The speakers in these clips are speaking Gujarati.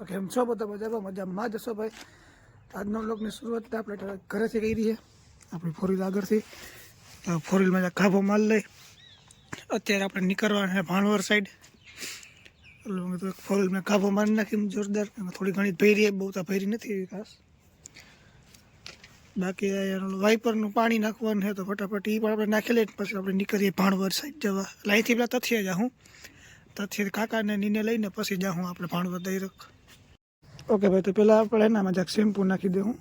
તો કેમ છો બધા મજામાં? મજામાં જશો ભાઈ? આજનો બ્લોગની શરૂઆત આપણે ઘરેથી કરી છે આપણી ફોર વ્હીલ આગળથી. ફોર વ્હીલમાં ગાભો માલ લઈ, અત્યારે આપણે નીકળવાના છે ભાણવર સાઈડ તો ફોર વ્હીલમાં ગાભો મારી નાખી જોરદાર. થોડી ઘણી ભેરી બહુ તો ભેરી નથી એવી ખાસ. બાકી વાઇપરનું પાણી નાખવાનું છે તો ફટાફટ એ પણ આપણે નાખી લઈએ પછી આપણે નીકળીએ ભાણવર સાઈડ જવા. અહીંથી પેલા તથિયા જાઉં તથિયા કાકાને નીને લઈને પછી જાઉં આપણે ભાણવર દઈ રખ ઓકે ભાઈ, તો પહેલાં આપણે એનામાં જરાક શેમ્પૂ નાખી દઉં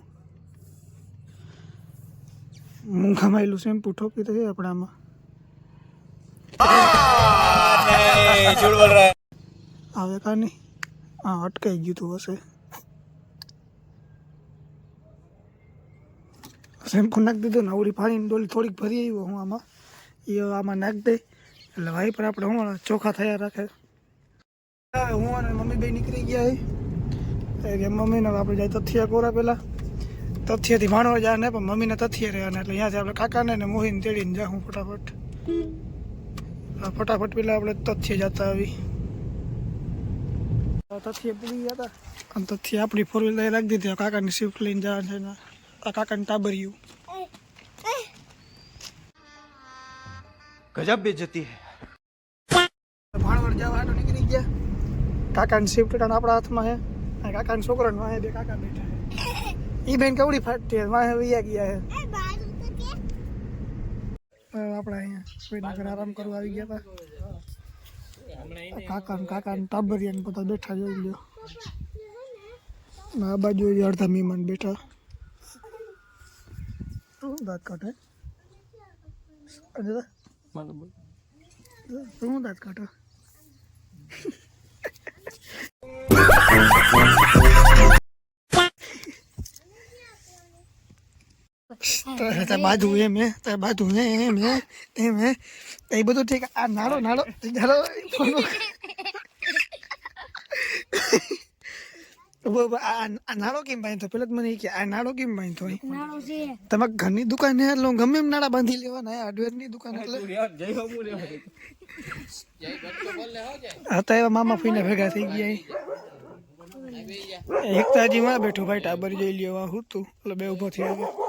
મૂંખામાં એલું શેમ્પુ ઠોકી થઈ આપણે આમાં. આવે કા નહીં? હા અટકાઈ ગયું તું હશે. શેમ્પૂ નાખી દીધું ને આવડી ફાડીને ડોલી થોડીક ભરી આવ્યું હું આમાં. એ આમાં નાખી દઈ એટલે વાઈપર આપણે હું ચોખા થયા રાખે. હું અને મમ્મી બે નીકળી ગયા મમ્મીને આપણે જાય તથિયા કોરા પહેલાં તથિયાથી ભાણવા જાય ને પણ મમ્મીને તથિયા રહેવાના એટલે અહીંયાથી આપણે કાકાને ને મોહીને તેડીને જાઉં ફટાફટ. ફટાફટ પેલા આપણે તથ્ય જતા આવી. તથ્ય પડી ગયા હતા અને તથ્ય આપણી ફોર વ્હીલ વ્હીલર રાખી દીધી. કાકાની શિફ્ટ લઈને જવાનું છે ને. આ કાકાને ટાબર્યું. ગજબ બે જતી હે. ભાણવડ જવા નીકળી ગયા. કાકાની શિફ્ટ આપણા હાથમાં હે. કાકાના છોકરાને વાહે બે કાકા બેઠા છે એ બેન કવડી ફાટતી વાહે વૈયા ગયા છે હવે આપણે અહીંયા શ્રીનગર આરામ કરવા આવી ગયા હતા કાકા ને કાકા ને ટાબરિયા ને બધા બેઠા જોઈ લ્યો અને આ બાજુ હજી અડધા મહેમાન બેઠા શું દાંત કાઢે અરે શું દાંત કાઢો તારે બાજુ એમ હે તારે બાજુ હે એમ હે એમ હે. એ બધું ઠીક આ નાળો નાળો નાળો. ઊભો ઊભો, આ આ નાળો કેમ બાંધતો પેલા તો મને એ કે આ નાળો કેમ બાંધતો તમારે ઘરની દુકાન હે એટલે ગમે એમ નાળા બાંધી લેવાના હાર્ડવેરની દુકાન એટલે હતા એવા મામા ફઈને ભેગા થઈ ગયા ઈ. એક માં બેઠો ભાઈ ટાબર જોઈ લ્યો હું તું. એટલે બે ઊભો થયો.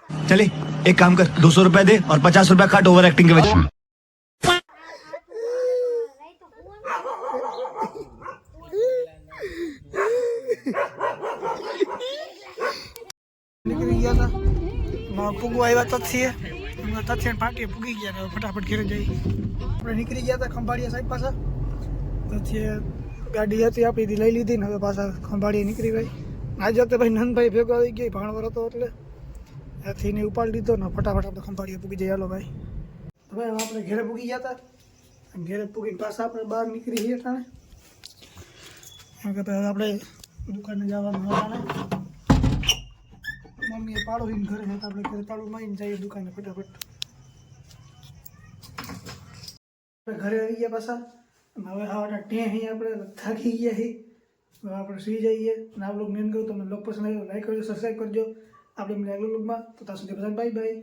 चले एक काम कर दो सौ रुपया दे और पचास रुपया काट ओवर एक्टिंग के वजह નીકળી ગયા હતા પૂગવા આવ્યા તથ્ય એમાં તથ્ય પાટીએ પૂગી ગયા ને હવે ફટાફટ ઘરે જઈ આપણે નીકળી ગયા હતા ખંભાળિયા સાઈડ પાછા તથ્ય ગાડી હતી આપણી લઈ લીધી ને હવે પાછા ખંભાળીએ નીકળી ભાઈ આજ વખતે ભાઈ નંદભાઈ ભેગો આવી ગઈ ભાણવર હતો એટલે ત્યાંથી ને ઉપાડી લીધો ને ફટાફટ આપણે ખંભાળીએ પૂગી જઈએ હાલો ભાઈ તો ભાઈ હવે આપણે ઘરે પૂગી ગયા હતા અને ઘરે પૂગીને પાછા આપણે બહાર નીકળી છીએ ટાણે એમ કે ભાઈ હવે આપણે દુકાને જવાનું હોવાને મમ્મીએ પાડો હિન ઘરે છે તો આપણે ઘરે પાડો મારીને જઈએ દુકાને ફટાફટ આપણે ઘરે આવી ગયા પાછા અને હવે હાવાના ટે અહીં આપણે થાકી ગયા છીએ હવે આપણે સુઈ જઈએ અને આ બ્લોગ મેન કરું તમને બ્લોગ પસંદ આવ્યો લાઈક કરજો સબસ્ક્રાઈબ કરજો આપણે આગલા બ્લોગમાં તો ત્યાં સુધી બધા બાય બાય